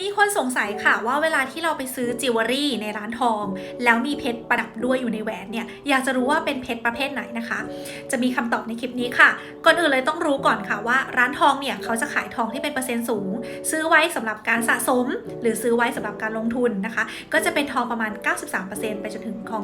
มีคนสงสัยค่ะว่าเวลาที่เราไปซื้อจิวเวลรี่ในร้านทอง แล้วมีเพชรประดับด้วยอยู่ในแหวนเนี่ยอยากจะรู้ว่าเป็นเพชรประเภทไหนนะคะ จะมีคำตอบในคลิปนี้ค่ะ ก่อนอื่นเลยต้องรู้ก่อนค่ะว่าร้านทองเนี่ยเขาจะขายทองที่เป็นเปอร์เซ็นต์สูง ซื้อไว้สำหรับการสะสม หรือซื้อไว้สำหรับการลงทุนนะคะ ก็จะเป็นทองประมาณ 93%ไปจนถึงของ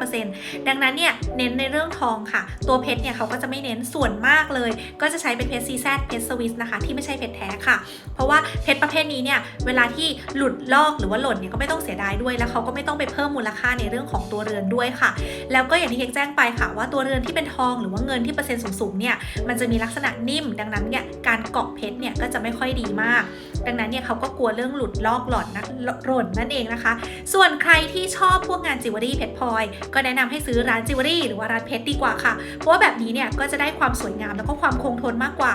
96.5%ดังนั้นเนี่ยเน้นในเรื่องทองค่ะ ตัวเพชรเนี่ยเขาก็จะไม่เน้นส่วนมากเลย ก็จะใช้เป็นเพชรซีแซดเพชรสวิสนะคะที่ไม่ใช่เพชรแท้ค่ะ เพราะว่าเพชรประเภทนี้เนี่ยเวลาที่หลุดลอกหรือว่าหล่นเนี่ยก็ไม่ต้องเสียดายด้วย แล้วเขาก็ไม่ต้องไปเพิ่มมูลค่าในเรื่องของตัวเรือนด้วยค่ะ แล้วก็อย่างที่เฮกแจ้งไปค่ะ ว่าตัวเรือนที่เป็นทองหรือว่าเงินที่เปอร์เซ็นต์สูงๆเนี่ยมันจะมีลักษณะนิ่ม ดังนั้นเนี่ยการเกาะเพชรเนี่ยก็จะไม่ค่อยดีมาก ดังนั้นเนี่ยเขาก็กลัวเรื่องหลุดลอกหล่อนนะหล่นนั่นเองนะคะ ส่วนใครที่ชอบพวกงานจิวเวลรี่เพชรพลอย ก็แนะนำให้ซื้อร้านจิวเวลรี่หรือว่าร้านเพชรดีกว่าค่ะ เพราะว่าแบบนี้เนี่ยก็จะได้ความสวยงามแล้วก็ความคงทนมากกว่า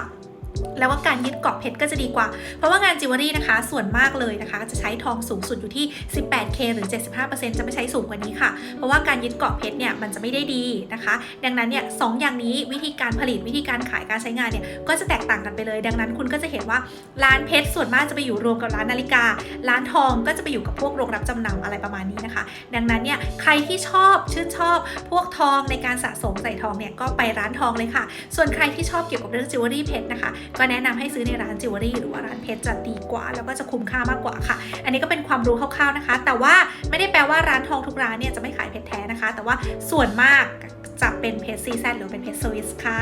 แล้วก็การยึดเกาะเพชรก็จะดีกว่า เพราะว่างานจิวเวลรี่นะคะ ส่วนมากเลยนะคะ จะใช้ทองสูงสุดอยู่ที่ 18K หรือ 75%จะไม่ใช้สูงกว่านี้ค่ะ เพราะว่าการยึดเกาะเพชรเนี่ยมันจะไม่ได้ดีนะคะ ดังนั้นเนี่ยสองอย่างนี้วิธีการผลิตวิธีการขายการใช้งานเนี่ยก็จะแตกต่างกันไปเลย ดังนั้นคุณก็จะเห็นว่าร้านเพชรส่วนมากจะไปอยู่รวมกับร้านนาฬิกา ร้านทองก็จะไปอยู่กับพวกโรงรับจำนำอะไรประมาณนี้นะคะ ดังนั้นเนี่ยใครที่ชอบชื่นชอบ พวกทองในการสะสมใส่ทองเนี่ยก็ไปร้านทองเลยค่ะ ส่วนใครที่ชอบเกี่ยวกับเรื่องจิวเวลรี่เพชรนะคะก็แนะนำให้ซื้อในร้านจิวเวลรี่หรือว่าร้านเพชรจะดีกว่า แล้วก็จะคุ้มค่ามากกว่าค่ะ อันนี้ก็เป็นความรู้คร่าวๆนะคะ แต่ว่าไม่ได้แปลว่าร้านทองทุกร้านเนี่ยจะไม่ขายเพชรแท้นะคะ แต่ว่าส่วนมากจะเป็นเพชรซีแซนหรือเป็นเพชรสวิสค่ะ